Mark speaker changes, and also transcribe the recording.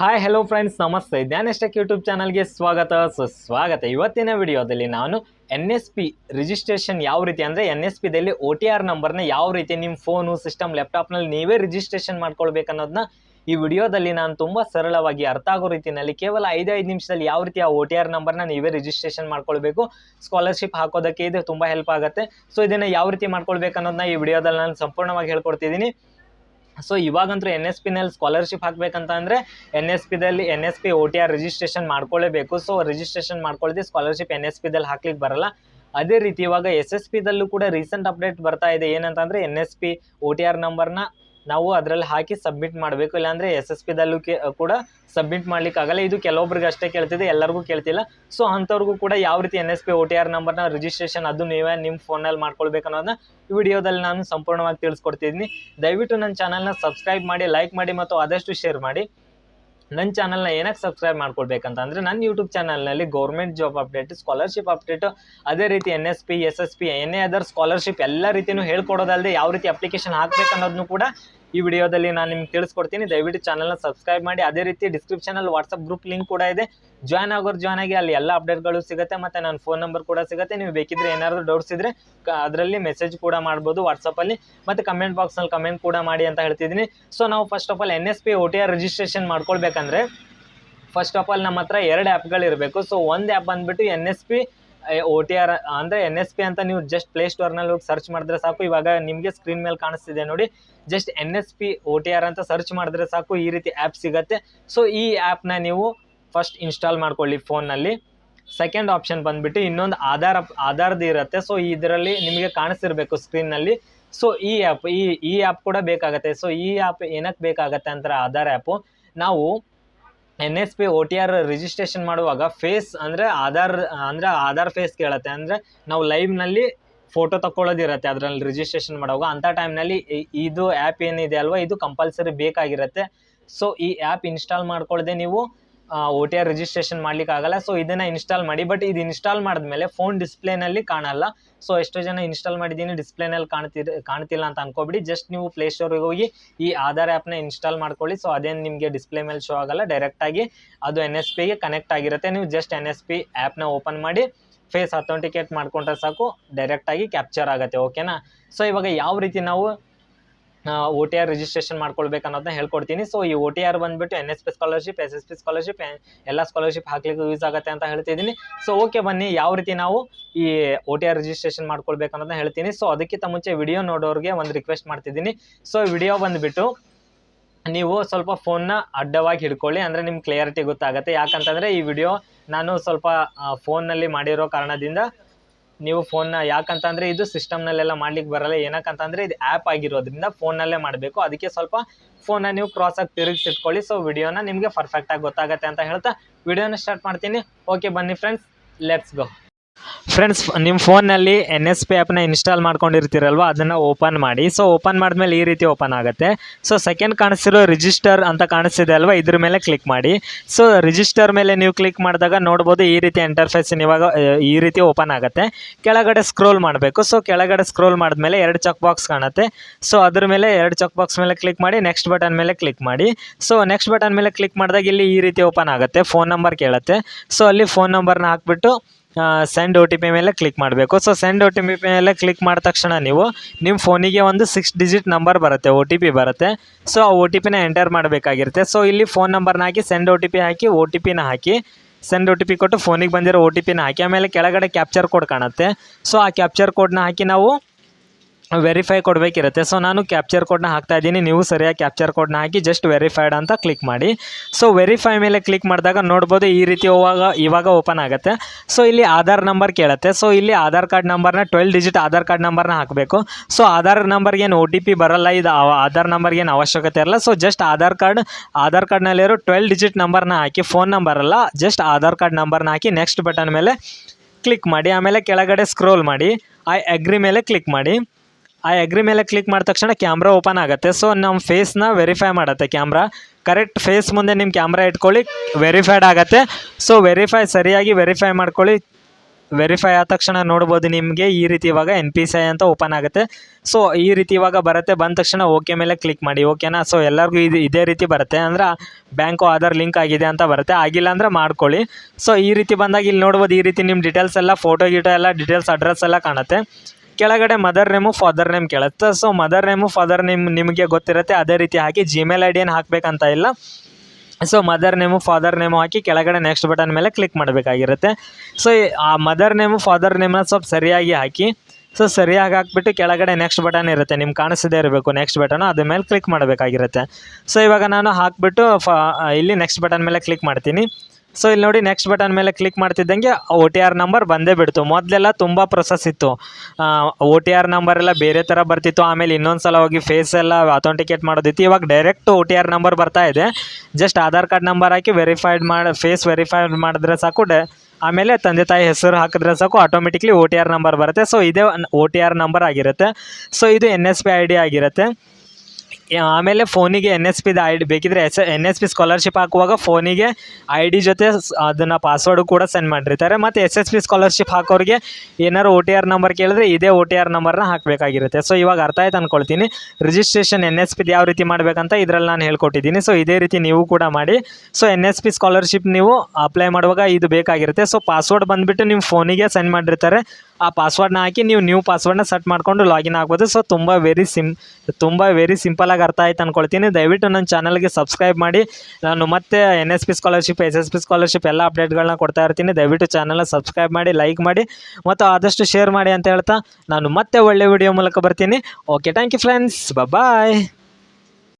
Speaker 1: Hi hello friends ನಮಸ್ತೆ. ಧ್ಯಾನೆಸ್ಟೆಕ್ YouTube ಚಾನಲ್ಗೆ ಸ್ವಾಗತ. ಸುಸ್ವಾಗತ ಇವತ್ತಿನ ವಿಡಿಯೋದಲ್ಲಿ ನಾನು ಎನ್ ಎಸ್ ಪಿ ರಿಜಿಸ್ಟ್ರೇಷನ್ ಯಾವ ರೀತಿ ಅಂದರೆ ಎನ್ ಎಸ್ ಪಿದಲ್ಲಿ ಒ ಟಿ ಆರ್ ನಂಬರ್ನ ಯಾವ ರೀತಿ ನಿಮ್ಮ ಫೋನು ಸಿಸ್ಟಮ್ ಲ್ಯಾಪ್ಟಾಪ್ನಲ್ಲಿ ನೀವೇ ರಿಜಿಸ್ಟ್ರೇಷನ್ ಮಾಡ್ಕೊಳ್ಬೇಕನ್ನೋದನ್ನ ಈ ವಿಡಿಯೋದಲ್ಲಿ ನಾನು ತುಂಬ ಸರಳವಾಗಿ ಅರ್ಥ ಆಗೋ ರೀತಿಯಲ್ಲಿ ಕೇವಲ ಐದು ಐದು ನಿಮಿಷದಲ್ಲಿ ಯಾವ ರೀತಿ ಆ ಒ ಟಿ ಆರ್ ನಂಬರ್ನ ನೀವೇ ರಿಜಿಸ್ಟ್ರೇಷನ್ ಮಾಡ್ಕೊಳ್ಬೇಕು. ಸ್ಕಾಲರ್ಶಿಪ್ ಹಾಕೋದಕ್ಕೆ ಇದು ತುಂಬ ಹೆಲ್ಪ್ ಆಗುತ್ತೆ. ಸೊ ಇದನ್ನು ಯಾವ ರೀತಿ ಮಾಡ್ಕೊಳ್ಬೇಕು ಅನ್ನೋದನ್ನ ಈ ವಿಡಿಯೋದಲ್ಲಿ ನಾನು ಸಂಪೂರ್ಣವಾಗಿ ಹೇಳ್ಕೊಡ್ತಿದ್ದೀನಿ. ಸೊ ಇವಾಗಂತೂ ಎನ್ ಎಸ್ ಪಿನಲ್ಲಿ ಸ್ಕಾಲರ್ಶಿಪ್ ಹಾಕಬೇಕಂತ ಅಂದರೆ N S ಪಿದಲ್ಲಿ N S P O T R registration ಮಾಡ್ಕೊಳ್ಳೇಬೇಕು so registration ಮಾಡ್ಕೊಳ್ದೆ ಸ್ಕಾಲರ್ಶಿಪ್ ಎನ್ ಎಸ್ ಪಿದಲ್ಲಿ ಹಾಕ್ಲಿಕ್ಕೆ ಬರಲ್ಲ. ಅದೇ ರೀತಿ ಇವಾಗ ಎಸ್ ಎಸ್ ಪಿದಲ್ಲೂ ಕೂಡ ರೀಸೆಂಟ್ ಅಪ್ಡೇಟ್ ಬರ್ತಾ ಇದೆ. ಏನಂತಂದರೆ N S P O T R ನಂಬರ್ನ ನಾವು ಅದರಲ್ಲಿ ಹಾಕಿ ಸಬ್ಮಿಟ್ ಮಾಡಬೇಕು, ಇಲ್ಲಾಂದರೆ ಎಸ್ ಎಸ್ ಪಿದಲ್ಲೂ ಕೂಡ ಸಬ್ಮಿಟ್ ಮಾಡ್ಲಿಕ್ಕೆ ಆಗಲ್ಲ. ಇದು ಕೆಲವೊಬ್ರಿಗೆ ಅಷ್ಟೇ ಕೇಳ್ತಿದೆ, ಎಲ್ಲರಿಗೂ ಕೇಳ್ತಿಲ್ಲ. ಸೊ ಅಂಥವ್ರಿಗೂ ಕೂಡ ಯಾವ ರೀತಿ N S P O T R ನಂಬರ್ನ ರಿಜಿಸ್ಟ್ರೇಷನ್ ಅದು ನೀವೇ ನಿಮ್ಮ ಫೋನಲ್ಲಿ ಮಾಡ್ಕೊಳ್ಬೇಕು ಅನ್ನೋದನ್ನ ಈ ವಿಡಿಯೋದಲ್ಲಿ ನಾನು ಸಂಪೂರ್ಣವಾಗಿ ತಿಳಿಸ್ಕೊಡ್ತಿದ್ದೀನಿ. ದಯವಿಟ್ಟು ನನ್ನ ಚಾನಲ್ನ ಸಬ್ಸ್ಕ್ರೈಬ್ ಮಾಡಿ ಲೈಕ್ ಮಾಡಿ ಮತ್ತು ಆದಷ್ಟು ಶೇರ್ ಮಾಡಿ. ನನ್ನ ಚಾನಲ್ನ ಏನಕ್ಕೆ ಸಬ್ಸ್ಕ್ರೈಬ್ ಮಾಡ್ಕೊಳ್ಬೇಕಂತ ಅಂದರೆ ನನ್ನ ಯೂಟ್ಯೂಬ್ ಚಾನಲ್ನಲ್ಲಿ government job update scholarship update ಅದೇ ರೀತಿ N S P S S P N A other scholarship ಎಲ್ಲ ರೀತಿಯೂ ಹೇಳ್ಕೊಡೋದಲ್ಲದೆ ಯಾವ ರೀತಿ ಅಪ್ಲಿಕೇಶನ್ ಹಾಕ್ಬೇಕು ಅನ್ನೋದನ್ನು ಕೂಡ ಈ ವಿಡಿಯೋದಲ್ಲಿ ನಾನು ನಿಮ್ಗೆ ತಿಳಿಸ್ಕೊಡ್ತೀನಿ. ದಯವಿಟ್ಟು ಚಾನಲ್ನ ಸಬ್ಸ್ಕ್ರೈಬ್ ಮಾಡಿ. ಅದೇ ರೀತಿ ಡಿಸ್ಕ್ರಿಪ್ಷನಲ್ಲಿ ವಾಟ್ಸಪ್ ಗ್ರೂಪ್ ಲಿಂಕ್ ಕೂಡ ಇದೆ. ಜಾಯ್ನ್ ಆಗೋರು ಜಾಯ್ನ್ ಆಗಿ ಅಲ್ಲಿ ಎಲ್ಲ ಅಪ್ಡೇಟ್ಗಳು ಸಿಗುತ್ತೆ ಮತ್ತು ನನ್ನ ಫೋನ್ ನಂಬರ್ ಕೂಡ ಸಿಗುತ್ತೆ. ನೀವು ಬೇಕಿದ್ರೆ ಏನಾದರೂ ಡೌಟ್ಸ್ ಇದ್ದರೆ ಅದರಲ್ಲಿ ಮೆಸೇಜ್ ಕೂಡ ಮಾಡ್ಬೋದು ವಾಟ್ಸಪ್ಪಲ್ಲಿ ಮತ್ತು ಕಮೆಂಟ್ ಬಾಕ್ಸ್ನಲ್ಲಿ ಕಮೆಂಟ್ ಕೂಡ ಮಾಡಿ ಅಂತ ಹೇಳ್ತಿದ್ದೀನಿ. ಸೊ ನಾವು first of all N S P O T R registration ಮಾಡ್ಕೊಳ್ಬೇಕಂದ್ರೆ first of all ನಮ್ಮ ಹತ್ರ ಎರಡು ಆ್ಯಪ್ಗಳಿರಬೇಕು ಸೊ ಒಂದು ಆ್ಯಪ್ ಬಂದುಬಿಟ್ಟು N S P O T R ಅಂದರೆ ಎನ್ ಎಸ್ ಪಿ ಅಂತ ನೀವು ಜಸ್ಟ್ ಪ್ಲೇ ಸ್ಟೋರ್ನಲ್ಲಿ ಹೋಗಿ ಸರ್ಚ್ ಮಾಡಿದ್ರೆ ಸಾಕು. ಇವಾಗ ನಿಮಗೆ ಸ್ಕ್ರೀನ್ ಮೇಲೆ ಕಾಣಿಸ್ತಿದೆ ನೋಡಿ. Just N S P O T R ಅಂತ ಸರ್ಚ್ ಮಾಡಿದ್ರೆ ಸಾಕು. ಈ ರೀತಿ ಆ್ಯಪ್ ಸಿಗುತ್ತೆ. ಸೊ ಈ ಆ್ಯಪ್ನ ನೀವು ಫಸ್ಟ್ ಇನ್ಸ್ಟಾಲ್ ಮಾಡ್ಕೊಳ್ಳಿ ಫೋನ್ನಲ್ಲಿ ಸೆಕೆಂಡ್ ಆಪ್ಷನ್ ಬಂದುಬಿಟ್ಟು ಇನ್ನೊಂದು ಆಧಾರ್, ಆಧಾರ್ದು ಇರುತ್ತೆ. ಸೊ ಇದರಲ್ಲಿ ನಿಮಗೆ ಕಾಣಿಸ್ತಿರ್ಬೇಕು ಸ್ಕ್ರೀನ್ನಲ್ಲಿ ಸೊ ಈ ಆ್ಯಪ್ ಈ ಈ ಆ್ಯಪ್ ಕೂಡ ಬೇಕಾಗತ್ತೆ. ಸೊ ಈ ಆ್ಯಪ್ ಏನಕ್ಕೆ ಬೇಕಾಗತ್ತೆ ಅಂತಾರೆ ಆಧಾರ್ ಆ್ಯಪು ನಾವು N S P O T R registration ಮಾಡುವಾಗ ಫೇಸ್ ಅಂದರೆ ಆಧಾರ್ ಅಂದರೆ ಆಧಾರ್ ಫೇಸ್ ಕೇಳುತ್ತೆ. ಅಂದರೆ ನಾವು ಲೈವ್ನಲ್ಲಿ ಫೋಟೋ ತಗೊಳ್ಳೋದಿರತ್ತೆ ಅದರಲ್ಲಿ ರಿಜಿಸ್ಟ್ರೇಷನ್ ಮಾಡುವಾಗ. ಅಂಥ ಟೈಮ್ನಲ್ಲಿ ಇದು ಆ್ಯಪ್ ಏನಿದೆ ಅಲ್ವಾ, ಇದು ಕಂಪಲ್ಸರಿ ಬೇಕಾಗಿರುತ್ತೆ. ಸೊ ಈ ಆ್ಯಪ್ ಇನ್ಸ್ಟಾಲ್ ಮಾಡ್ಕೊಳ್ಳದೆ ನೀವು ಒ ಟಿ ಆರ್ ರಿಜಿಸ್ಟ್ರೇಷನ್ ಮಾಡ್ಲಿಕ್ಕೆ ಆಗಲ್ಲ. ಸೊ ಇದನ್ನು ಇನ್ಸ್ಟಾಲ್ ಮಾಡಿ. ಬಟ್ ಇದು ಇನ್ಸ್ಟಾಲ್ ಮಾಡಿದ್ಮೇಲೆ ಫೋನ್ ಡಿಸ್ಪ್ಲೇನಲ್ಲಿ ಕಾಣಲ್ಲ. ಸೊ ಎಷ್ಟೋ ಜನ ಇನ್ಸ್ಟಾಲ್ ಮಾಡಿದ್ದೀನಿ ಡಿಸ್ಪ್ಲೇನಲ್ಲಿ ಕಾಣ್ತಿರ್, ಕಾಣ್ತಿಲ್ಲ ಅಂತ ಅನ್ಕೋಬಿಡಿ. ಜಸ್ಟ್ ನೀವು ಪ್ಲೇಸ್ಟೋರಿಗೆ ಹೋಗಿ ಈ ಆಧಾರ್ ಆ್ಯಪ್ನ ಇನ್ಸ್ಟಾಲ್ ಮಾಡ್ಕೊಳ್ಳಿ. ಸೊ ಅದೇನು ನಿಮಗೆ ಡಿಸ್ಪ್ಲೇ ಮೇಲೆ ಶೋ ಆಗಲ್ಲ. ಡೈರೆಕ್ಟಾಗಿ ಅದು ಎನ್ ಎಸ್ ಪಿಗೆ ಕನೆಕ್ಟ್ ಆಗಿರುತ್ತೆ. ನೀವು ಜಸ್ಟ್ ಎನ್ ಎಸ್ ಪಿ ಆ್ಯಪ್ನ ಓಪನ್ ಮಾಡಿ ಫೇಸ್ ಅಥೆಂಟಿಕೇಟ್ ಮಾಡ್ಕೊಂಡ್ರೆ ಸಾಕು. ಡೈರೆಕ್ಟಾಗಿ ಕ್ಯಾಪ್ಚರ್ ಆಗುತ್ತೆ. ಓಕೆನಾ ಸೊ ಇವಾಗ ಯಾವ ರೀತಿ ನಾವು ಒ ಟಿ ಆರ್ ರಿಜಿಸ್ಟ್ರೇಷನ್ ಮಾಡ್ಕೊಳ್ಬೇಕು ಅನ್ನೋದನ್ನ ಹೇಳ್ಕೊಡ್ತೀನಿ. ಸೊ ಈ ಒ ಟಿ ಆರ್ ಬಂದ್ಬಿಟ್ಟು N S P scholarship S S P scholarship ಎಲ್ಲ ಸ್ಕಾಲರ್ಶಿಪ್ ಹಾಕ್ಲಿಕ್ಕೆ ಯೂಸ್ ಆಗುತ್ತೆ ಅಂತ ಹೇಳ್ತಿದ್ದೀನಿ. ಸೊ ಓಕೆ ಬನ್ನಿ, ಯಾವ ರೀತಿ ನಾವು ಈ ಒ ಟಿ ಆರ್ ರಿಜಿಸ್ಟ್ರೇಷನ್ ಮಾಡ್ಕೊಳ್ಬೇಕು ಅನ್ನೋದನ್ನ ಹೇಳ್ತೀನಿ. ಸೊ ಅದಕ್ಕಿಂತ ಮುಂಚೆ ವಿಡಿಯೋ ನೋಡೋರಿಗೆ ಒಂದು ರಿಕ್ವೆಸ್ಟ್ ಮಾಡ್ತಿದ್ದೀನಿ. ಸೊ ವಿಡಿಯೋ ಬಂದುಬಿಟ್ಟು ನೀವು ಸ್ವಲ್ಪ ಫೋನ್ನ ಅಡ್ಡವಾಗಿ ಹಿಡ್ಕೊಳ್ಳಿ, ಅಂದರೆ ನಿಮ್ಗೆ ಕ್ಲಿಯರಿಟಿ ಗೊತ್ತಾಗುತ್ತೆ. ಯಾಕಂತಂದರೆ ಈ ವಿಡಿಯೋ ನಾನು ಸ್ವಲ್ಪ ಫೋನ್ನಲ್ಲಿ ಮಾಡಿರೋ ಕಾರಣದಿಂದ ನೀವು ಫೋನ್ನ ಯಾಕಂತಂದರೆ ಇದು ಸಿಸ್ಟಮ್ನಲ್ಲೆಲ್ಲ ಮಾಡ್ಲಿಕ್ಕೆ ಬರಲ್ಲ. ಏನಕ್ಕಂತಂದರೆ ಇದು ಆ್ಯಪ್ ಆಗಿರೋದ್ರಿಂದ ಫೋನ್ನಲ್ಲೇ ಮಾಡಬೇಕು. ಅದಕ್ಕೆ ಸ್ವಲ್ಪ ಫೋನ್ನ ನೀವು ಕ್ರಾಸಾಗಿ ತಿರುಗಿಸಿಟ್ಕೊಳ್ಳಿ. ಸೊ ವಿಡಿಯೋನ ನಿಮಗೆ ಪರ್ಫೆಕ್ಟಾಗಿ ಗೊತ್ತಾಗತ್ತೆ ಅಂತ ಹೇಳ್ತಾ ವಿಡಿಯೋನ ಸ್ಟಾರ್ಟ್ ಮಾಡ್ತೀನಿ. ಓಕೆ ಬನ್ನಿ ಫ್ರೆಂಡ್ಸ್ ಲೆಟ್ಸ್ ಗೋ ಫ್ರೆಂಡ್ಸ್ ನಿಮ್ಮ ಫೋನಲ್ಲಿ ಎನ್ ಎಸ್ ಪಿ ಆ್ಯಪ್ನ ಇನ್ಸ್ಟಾಲ್ ಮಾಡ್ಕೊಂಡಿರ್ತೀರಲ್ವ? ಅದನ್ನು ಓಪನ್ ಮಾಡಿ. ಸೊ ಓಪನ್ ಮಾಡಿದ್ಮೇಲೆ ಈ ರೀತಿ ಓಪನ್ ಆಗುತ್ತೆ. ಸೊ ಸೆಕೆಂಡ್ ಕಾಣಿಸ್ತಿರೋ ರಿಜಿಸ್ಟರ್ ಅಂತ ಕಾಣಿಸ್ತಿದೆ ಅಲ್ವಾ? ಇದ್ರ ಮೇಲೆ ಕ್ಲಿಕ್ ಮಾಡಿ. ಸೊ ರಿಜಿಸ್ಟರ್ ಮೇಲೆ ನೀವು ಕ್ಲಿಕ್ ಮಾಡಿದಾಗ ನೋಡ್ಬೋದು ಈ ರೀತಿ ಎಂಟರ್ಫೇಸ್ ಇವಾಗ ಈ ರೀತಿ ಓಪನ್ ಆಗುತ್ತೆ. ಕೆಳಗಡೆ ಸ್ಕ್ರೋಲ್ ಮಾಡಬೇಕು. ಸೊ ಕೆಳಗಡೆ ಸ್ಕ್ರೋಲ್ ಮಾಡಿದ್ಮೇಲೆ ಎರಡು ಚೆಕ್ ಬಾಕ್ಸ್ ಕಾಣುತ್ತೆ. ಸೊ ಅದ್ರ ಮೇಲೆ ಎರಡು ಚೆಕ್ ಬಾಕ್ಸ್ ಮೇಲೆ ಕ್ಲಿಕ್ ಮಾಡಿ ನೆಕ್ಸ್ಟ್ ಬಟನ್ ಮೇಲೆ ಕ್ಲಿಕ್ ಮಾಡಿ. ಸೊ ನೆಕ್ಸ್ಟ್ ಬಟನ್ ಮೇಲೆ ಕ್ಲಿಕ್ ಮಾಡಿದಾಗ ಇಲ್ಲಿ ಈ ರೀತಿ ಓಪನ್ ಆಗುತ್ತೆ. ಫೋನ್ ನಂಬರ್ ಕೇಳುತ್ತೆ. ಸೊ ಅಲ್ಲಿ ಫೋನ್ ನಂಬರ್ನ ಹಾಕ್ಬಿಟ್ಟು ಸೆಂಡ್ ಓ ಟಿ ಪಿ ಮೇಲೆ ಕ್ಲಿಕ್ ಮಾಡಬೇಕು. So send O T P ಮೇಲೆ ಕ್ಲಿಕ್ ಮಾಡಿದ ತಕ್ಷಣ ನೀವು ನಿಮ್ಮ ಫೋನಿಗೆ ಒಂದು ಸಿಕ್ಸ್ ಡಿಜಿಟ್ ನಂಬರ್ ಬರುತ್ತೆ ಓ ಟಿ ಪಿ ಬರುತ್ತೆ. ಸೊ ಆ ಓ ಟಿ ಪಿನ ಎಂಟರ್ ಮಾಡಬೇಕಾಗಿರುತ್ತೆ. ಸೊ ಇಲ್ಲಿ ಫೋನ್ ನಂಬರ್ನ ಹಾಕಿ ಸೆಂಡ್ ಓ ಟಿ ಪಿ ಹಾಕಿ ಓ ಟಿ ಪಿನ ಹಾಕಿ ಸೆಂಡ್ ಓ ಟಿ ಪಿ ಕೊಟ್ಟು ಫೋನಿಗೆ ಬಂದಿರೋ ಓ ಟಿ ಪಿನ ಹಾಕಿ, ಆಮೇಲೆ ಕೆಳಗಡೆ ಕ್ಯಾಪ್ಚರ್ ಕೋಡ್ ಕಾಣುತ್ತೆ. ಸೊ ಆ ಕ್ಯಾಪ್ಚರ್ ಕೋಡ್ನ ಹಾಕಿ ನಾವು ವೆರಿಫೈ ಕೊಡಬೇಕಿರುತ್ತೆ. ಸೊ ನಾನು ಕ್ಯಾಪ್ಚರ್ ಕೋಡ್ನ ಹಾಕ್ತಾ ಇದ್ದೀನಿ. ನೀವು ಸರಿಯಾಗಿ ಕ್ಯಾಪ್ಚರ್ ಕೋಡ್ನ ಹಾಕಿ ಜಸ್ಟ್ ವೆರಿಫೈಡ್ ಅಂತ ಕ್ಲಿಕ್ ಮಾಡಿ. ಸೊ ವೆರಿಫೈ ಮೇಲೆ ಕ್ಲಿಕ್ ಮಾಡಿದಾಗ ನೋಡ್ಬೋದು ಈ ರೀತಿ ಹೋವಾಗ ಇವಾಗ ಓಪನ್ ಆಗುತ್ತೆ. ಸೊ ಇಲ್ಲಿ ಆಧಾರ್ ನಂಬರ್ ಕೇಳುತ್ತೆ. ಸೊ ಇಲ್ಲಿ ಆಧಾರ್ ಕಾರ್ಡ್ ನಂಬರ್ನ ಟ್ವೆಲ್ ಡಿಜಿಟ್ ಆಧಾರ್ ಕಾರ್ಡ್ ನಂಬರ್ನ ಹಾಕಬೇಕು. ಸೊ ಆಧಾರ್ ನಂಬರ್ಗೇನು ಒ ಟಿ ಪಿ ಬರಲ್ಲ, ಇದು ಆಧಾರ್ ನಂಬರ್ಗೇನು ಅವಶ್ಯಕತೆ ಇರಲ್ಲ. So just Aadhaar card Aadhaar ಕಾರ್ಡ್ನಲ್ಲಿರೋ twelve digit ನಂಬರ್ನ ಹಾಕಿ ಫೋನ್ ನಂಬರ್ ಅಲ್ಲ ಜಸ್ಟ್ ಆಧಾರ್ ಕಾರ್ಡ್ ನಂಬರ್ನ ಹಾಕಿ ನೆಕ್ಸ್ಟ್ ಬಟನ್ ಮೇಲೆ ಕ್ಲಿಕ್ ಮಾಡಿ. ಆಮೇಲೆ ಕೆಳಗಡೆ ಸ್ಕ್ರೋಲ್ ಮಾಡಿ. ಐ ಅಗ್ರಿ ಮೇಲೆ ಕ್ಲಿಕ್ ಮಾಡಿ. ಆ ಎಗ್ರಿ ಮೇಲೆ ಕ್ಲಿಕ್ ಮಾಡಿದ ತಕ್ಷಣ ಕ್ಯಾಮ್ರಾ ಓಪನ್ ಆಗುತ್ತೆ. ಸೊ ನಮ್ಮ ಫೇಸ್ನ ವೆರಿಫೈ ಮಾಡುತ್ತೆ ಕ್ಯಾಮ್ರಾ ಕರೆಕ್ಟ್ ಫೇಸ್ ಮುಂದೆ ನಿಮ್ಮ ಕ್ಯಾಮ್ರಾ ಇಟ್ಕೊಳ್ಳಿ ವೆರಿಫೈಡ್ ಆಗುತ್ತೆ. ಸೊ ವೆರಿಫೈ ಸರಿಯಾಗಿ ವೆರಿಫೈ ಮಾಡ್ಕೊಳ್ಳಿ. ವೆರಿಫೈ ಆದ ತಕ್ಷಣ ನೋಡ್ಬೋದು ನಿಮಗೆ ಈ ರೀತಿ ಇವಾಗ ಎನ್ ಪಿ ಸಿ ಐ ಅಂತ ಓಪನ್ ಆಗುತ್ತೆ. ಸೊ ಈ ರೀತಿ ಇವಾಗ ಬರುತ್ತೆ. ಬಂದ ತಕ್ಷಣ ಓಕೆ ಮೇಲೆ ಕ್ಲಿಕ್ ಮಾಡಿ ಓಕೆನಾ ಸೊ ಎಲ್ಲರಿಗೂ ಇದು ಇದೇ ರೀತಿ ಬರುತ್ತೆ. ಅಂದ್ರೆ ಬ್ಯಾಂಕು ಆಧಾರ್ ಲಿಂಕ್ ಆಗಿದೆ ಅಂತ ಬರುತ್ತೆ. ಆಗಿಲ್ಲ ಅಂದರೆ ಮಾಡ್ಕೊಳ್ಳಿ. ಸೊ ಈ ರೀತಿ ಬಂದಾಗ ಇಲ್ಲಿ ನೋಡ್ಬೋದು ಈ ರೀತಿ ನಿಮ್ಮ ಡೀಟೇಲ್ಸ್ ಎಲ್ಲ ಫೋಟೋ ಗೀಟೋ ಎಲ್ಲ ಡೀಟೇಲ್ಸ್ ಅಡ್ರೆಸ್ ಎಲ್ಲ ಕಾಣುತ್ತೆ. ಕೆಳಗಡೆ ಮದರ್ ನೇಮು ಫಾದರ್ ನೇಮ್ ಕೇಳುತ್ತೆ. So mother name father name ನಿಮಗೆ ಗೊತ್ತಿರುತ್ತೆ, ಅದೇ ರೀತಿ ಹಾಕಿ ಜಿಮೇಲ್ ಐ ಏನು ಹಾಕಬೇಕಂತ ಇಲ್ಲ. So mother name father name ಹಾಕಿ ಕೆಳಗಡೆ ನೆಕ್ಸ್ಟ್ ಬಟನ್ ಮೇಲೆ ಕ್ಲಿಕ್ ಮಾಡಬೇಕಾಗಿರುತ್ತೆ. ಸೊ ಆ ಮದರ್ ನೇಮು ಫಾದರ್ ನೇಮ್ನ ಸ್ವಲ್ಪ ಸರಿಯಾಗಿ ಹಾಕಿ ಸೊ ಸರಿಯಾಗಿ ಹಾಕ್ಬಿಟ್ಟು ಕೆಳಗಡೆ ನೆಕ್ಸ್ಟ್ ಬಟನ್ ಇರುತ್ತೆ. ನಿಮ್ಗೆ ಕಾಣಿಸದೇ ಇರಬೇಕು ನೆಕ್ಸ್ಟ್ ಬಟನ್ ಅದ್ರ ಮೇಲೆ ಕ್ಲಿಕ್ ಮಾಡಬೇಕಾಗಿರುತ್ತೆ. ಸೊ ಇವಾಗ ನಾನು ಹಾಕ್ಬಿಟ್ಟು ಇಲ್ಲಿ ನೆಕ್ಸ್ಟ್ ಬಟನ್ ಮೇಲೆ ಕ್ಲಿಕ್ ಮಾಡ್ತೀನಿ. ಸೊ ಇಲ್ಲಿ ನೋಡಿ ನೆಕ್ಸ್ಟ್ ಬಟನ್ ಮೇಲೆ ಕ್ಲಿಕ್ ಮಾಡ್ತಿದ್ದಂಗೆ ಒ ಟಿ ಆರ್ ನಂಬರ್ ಬಂದೇ ಬಿಡ್ತು. ಮೊದಲೆಲ್ಲ ತುಂಬ ಪ್ರೊಸೆಸ್ ಇತ್ತು. ಒ ಟಿ ಆರ್ ನಂಬರ್ ಎಲ್ಲ ಬೇರೆ ಥರ ಬರ್ತಿತ್ತು. ಆಮೇಲೆ ಇನ್ನೊಂದು ಸಲ ಹೋಗಿ ಫೇಸ್ ಎಲ್ಲ ಅಥೆಂಟಿಕೇಟ್ ಮಾಡೋದಿತ್ತು. ಇವಾಗ direct O T R number ಬರ್ತಾ ಇದೆ. ಜಸ್ಟ್ ಆಧಾರ್ ಕಾರ್ಡ್ ನಂಬರ್ ಹಾಕಿ ವೆರಿಫೈಡ್ ಮಾಡಿ ಫೇಸ್ ವೆರಿಫೈಡ್ ಮಾಡಿದ್ರೆ ಸಾಕು. ಡೆ, ಆಮೇಲೆ ತಂದೆ ತಾಯಿ ಹೆಸರು ಹಾಕಿದ್ರೆ ಸಾಕು. Automatically O T R number ಬರುತ್ತೆ. ಸೊ ಇದೇ ಒ ಟಿ ಆರ್ ನಂಬರ್ ಆಗಿರುತ್ತೆ. ಸೊ ಇದು N S P I D ಆಗಿರುತ್ತೆ. ಆಮೇಲೆ ಫೋನಿಗೆ ಎನ್ ಎಸ್ ಪಿದು ಐ ಡಿ ಬೇಕಿದ್ರೆ S N S P scholarship ಹಾಕುವಾಗ ಫೋನಿಗೆ ಐ ಡಿ ಜೊತೆ ಸ್- ಅದನ್ನು ಪಾಸ್ವರ್ಡು ಕೂಡ ಸೆಂಡ್ ಮಾಡಿರ್ತಾರೆ. ಮತ್ತು ಎಸ್ ಎಸ್ ಪಿ ಸ್ಕಾಲರ್ಶಿಪ್ ಹಾಕೋರಿಗೆ ಏನಾದ್ರು ಒ ಟಿ ಆರ್ ನಂಬರ್ ಕೇಳಿದ್ರೆ ಇದೇ ಒ ಟಿ ಆರ್ ನಂಬರ್ನ ಹಾಕಬೇಕಾಗಿರುತ್ತೆ. ಸೊ ಇವಾಗ ಅರ್ಥ ಆಯ್ತು ಅಂದ್ಕೊಳ್ತೀನಿ ರಿಜಿಸ್ಟ್ರೇಷನ್ ಎನ್ ಎಸ್ ಪಿದು ಯಾವ ರೀತಿ ಮಾಡಬೇಕಂತ ಇದರಲ್ಲಿ ನಾನು ಹೇಳ್ಕೊಟ್ಟಿದ್ದೀನಿ. ಸೊ ಇದೇ ರೀತಿ ನೀವು ಕೂಡ ಮಾಡಿ. So N S P scholarship ನೀವು ಅಪ್ಲೈ ಮಾಡುವಾಗ ಇದು ಬೇಕಾಗಿರುತ್ತೆ. ಸೊ ಪಾಸ್ವರ್ಡ್ ಬಂದುಬಿಟ್ಟು ನಿಮ್ಮ ಫೋನಿಗೆ ಸೆಂಡ್ ಮಾಡಿರ್ತಾರೆ. ಆ ಪಾಸ್ವರ್ಡ್ನ ಹಾಕಿ ನೀವು ನ್ಯೂ ಪಾಸ್ವರ್ಡ್ನ ಸೆಟ್ ಮಾಡಿಕೊಂಡು ಲಾಗಿನ್ ಆಗ್ಬೋದು. ಸೊ ತುಂಬ ವೆರಿ ಸಿಮ್ ತುಂಬ ವೆರಿ ಸಿಂಪಲಾಗಿ ಅರ್ಥ ಆಯ್ತು ಅಂದ್ಕೊಳ್ತೀನಿ ದಯವಿಟ್ಟು ನನ್ನ ಚಾನಲ್ಗೆ ಸಬ್ಸ್ಕ್ರೈಬ್ ಮಾಡಿ. ನಾನು ಮತ್ತೆ N S P scholarship S S P scholarship ಎಲ್ಲ ಅಪ್ಡೇಟ್ಗಳನ್ನ ಕೊಡ್ತಾ ಇರ್ತೀನಿ. ದಯವಿಟ್ಟು ಚಾನಲ್ನ ಸಬ್ಸ್ಕ್ರೈಬ್ ಮಾಡಿ ಲೈಕ್ ಮಾಡಿ. ಮತ್ತು ಆದಷ್ಟು ಶೇರ್ ಮಾಡಿ ಅಂತ ಹೇಳ್ತಾ ನಾನು ಮತ್ತೆ ಒಳ್ಳೆ ವಿಡಿಯೋ ಮೂಲಕ ಬರ್ತೀನಿ. Okay thank you friends bye